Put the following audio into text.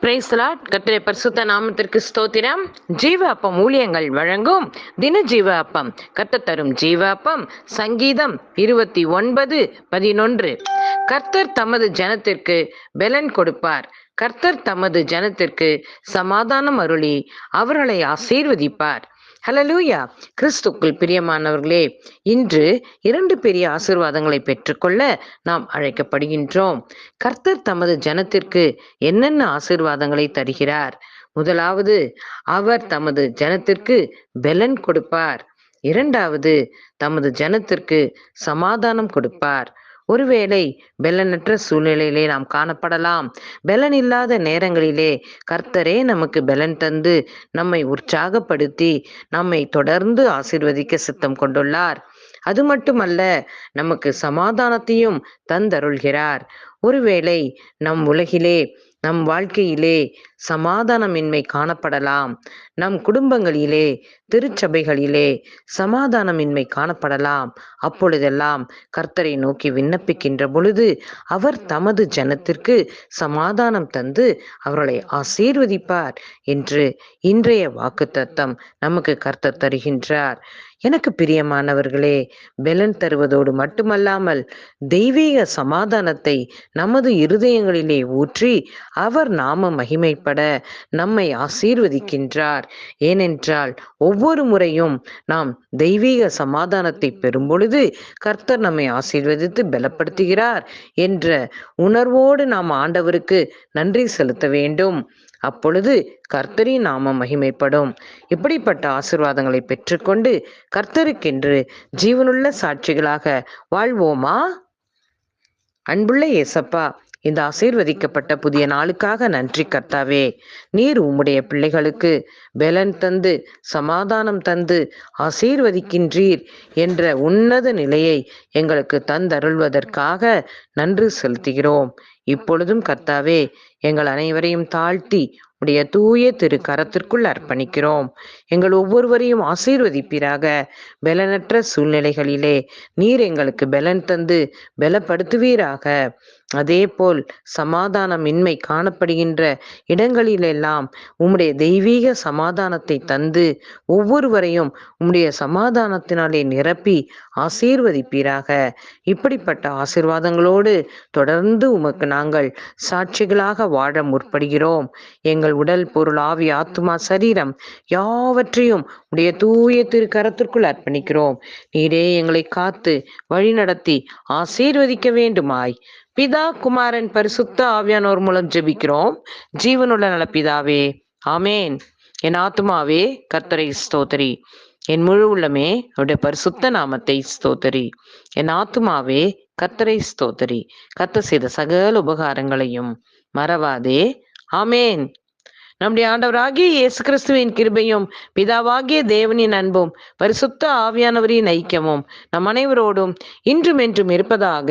பிரைஸ்லாட் கத்திரை பரிசுத்த நாமத்திற்கு ஸ்தோத்திரம். ஜீவ அப்பம் ஊழியங்கள் வழங்கும் தின ஜீவ அப்பம் கத்த தரும் ஜீவ அப்பம் சங்கீதம் இருபத்தி ஒன்பது பதினொன்று. கர்த்தர் தமது ஜனத்திற்கு பெலன் கொடுப்பார். கர்த்தர் தமது ஜனத்திற்கு சமாதானம் அருளி அவர்களை ஆசீர்வதிப்பார். ஹலலூயா கிறிஸ்துக்குள் பிரியமானவர்களே இன்று இரண்டு பெரிய ஆசிர்வாதங்களை பெற்றுக்கொள்ள நாம் அழைக்கப்படுகின்றோம். கர்த்தர் தமது ஜனத்திற்கு என்னென்ன ஆசிர்வாதங்களை தருகிறார்? முதலாவது அவர் தமது ஜனத்திற்கு பெலன் கொடுப்பார். இரண்டாவது தமது ஜனத்திற்கு சமாதானம் கொடுப்பார். ஒருவேளை பெலனற்ற சூழ்நிலையிலே நாம் காணப்படலாம். பெலன் இல்லாத நேரங்களிலே கர்த்தரே நமக்கு பெலன் தந்து நம்மை உற்சாகப்படுத்தி நம்மை தொடர்ந்து ஆசிர்வதிக்க சித்தம் கொண்டுள்ளார். அது மட்டுமல்ல நமக்கு சமாதானத்தையும் தந்தருள்கிறார். ஒருவேளை நம் உலகிலே நம் வாழ்க்கையிலே சமாதானமின்மை காணப்படலாம். நம் குடும்பங்களிலே திருச்சபைகளிலே சமாதானமின்மை காணப்படலாம். அப்பொழுதெல்லாம் கர்த்தரை நோக்கி விண்ணப்பிக்கின்ற பொழுது அவர் தமது ஜனத்திற்கு சமாதானம் தந்து அவர்களை ஆசீர்வதிப்பார் என்று இன்றைய வாக்கு தத்தம் நமக்கு கர்த்தர் தருகின்றார். எனக்கு பிரியமானவர்களே பெலன் தருவதோடு மட்டுமல்லாமல் தெய்வீக சமாதானத்தை நமது இருதயங்களிலே ஊற்றி அவர் நாம மகிமைப்பட நம்மை ஆசீர்வதிக்கின்றார். ஏனென்றால் ஒவ்வொரு முறையும் நாம் தெய்வீக சமாதானத்தை பெறும் பொழுது கர்த்தர் நம்மை ஆசீர்வதித்து பலப்படுத்துகிறார் என்ற உணர்வோடு நாம் ஆண்டவருக்கு நன்றி செலுத்த வேண்டும். அப்பொழுது கர்த்தரின் நாமம் மகிமைப்படும். இப்படிப்பட்ட ஆசிர்வாதங்களை பெற்றுக்கொண்டு கர்த்தருக்கென்று ஜீவனுள்ள சாட்சிகளாக வாழ்வோமா? அன்புள்ள ஏசப்பா இந்த ஆசீர்வதிக்கப்பட்ட புதிய நாளுக்காக நன்றி கர்த்தாவே. நீர் உம்முடைய பிள்ளைகளுக்கு பெலன் தந்து சமாதானம் தந்து ஆசீர்வதிக்கின்றீர் என்ற உன்னத நிலையை எங்களுக்கு தந்தருள்வதற்காக நன்றி செலுத்துகிறோம். இப்பொழுதும் கர்த்தாவே எங்கள் அனைவரையும் தாழ்த்தி உடைய தூய திரு கரத்திற்குள் அர்ப்பணிக்கிறோம். எங்கள் ஒவ்வொருவரையும் ஆசீர்வதிப்பீராக. பலனற்ற சூழ்நிலைகளிலே நீர் எங்களுக்கு பலன் தந்து பலப்படுத்துவீராக. அதே போல் சமாதானமின்மை காணப்படுகின்ற இடங்களிலெல்லாம் உம்முடைய தெய்வீக சமாதானத்தை தந்து ஒவ்வொருவரையும் உம்முடைய சமாதானத்தினாலே நிரப்பி ஆசீர்வதிப்பீராக. இப்படிப்பட்ட ஆசீர்வாதங்களோடு தொடர்ந்து உமக்கு நாங்கள் சாட்சிகளாக வாழ முற்படுகிறோம். எங்கள் உடல் பொருள் ஆவி ஆத்மா சரீரம் யாவற்றையும் உடைய தூய திருக்கரத்திற்குள் அர்ப்பணிக்கிறோம். நீரே எங்களை காத்து வழிநடத்தி ஆசீர்வதிக்க வேண்டுமாய். பிதா குமாரன் பரிசுத்த ஆவியானோர் மூலம் ஜெபிக்கிறோம். ஜீவனுள்ள நல பிதாவே ஆமேன். என் ஆத்துமாவே கர்த்தரை ஸ்தோத்தரி. என் முழு உள்ளமே அவருடைய பரிசுத்த நாமத்தை ஸ்தோத்தரி. என் ஆத்துமாவே கர்த்தரை ஸ்தோத்தரி. கத்த செய்த சகல உபகாரங்களையும் மறவாதே. ஆமேன். நம்முடைய ஆண்டவராகிய இயேசு கிறிஸ்துவின் கிருபையும் பிதாவாகிய தேவனின் அன்பும் பரிசுத்த ஆவியானவரின் ஐக்கியமும் நம் அனைவரோடும் இன்றும் என்றும் இருப்பதாக